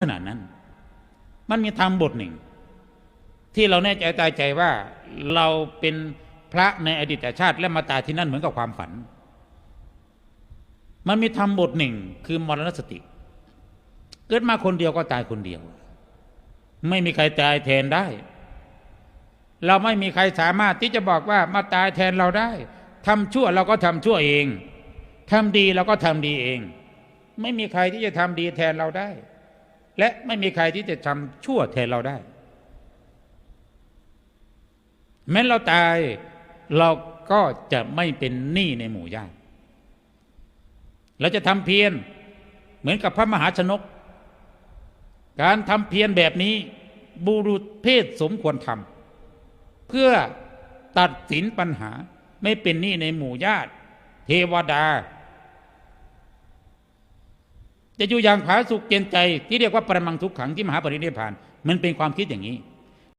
ขนาดนั้น มันมีธรรมบทหนึ่ง ที่เราแน่ใจตายใจว่าเราเป็นพระในอดีตชาติและมาตายที่นั่นเหมือนกับความฝัน มันมีธรรมบทหนึ่งคือมรณสติ เกิดมาคนเดียวก็ตายคนเดียว ไม่มีใครตายแทนได้ เราไม่มีใครสามารถที่จะบอกว่ามาตายแทนเราได้ทำชั่วเราก็ทำชั่วเองทำดีเราก็ทำดีเอง ไม่มีใครที่จะทำดีแทนเราได้ และไม่มีใครที่จะทำชั่วแทนเราได้ แม้เราตายเราก็จะไม่เป็นหนี้ในหมู่ญาติเราจะทำเพียรเหมือนกับพระมหาชนก การทำเพียรแบบนี้ บุรุษเพศสมควรทำเพื่อตัดสินปัญหาไม่เป็นหนี้ในหมู่ญาติ เทวดา จะอยู่อย่างผาสุกเย็นใจที่เรียกว่าประมังทุกขังที่มหาปรินิพานมันเป็นความคิดอย่างนี้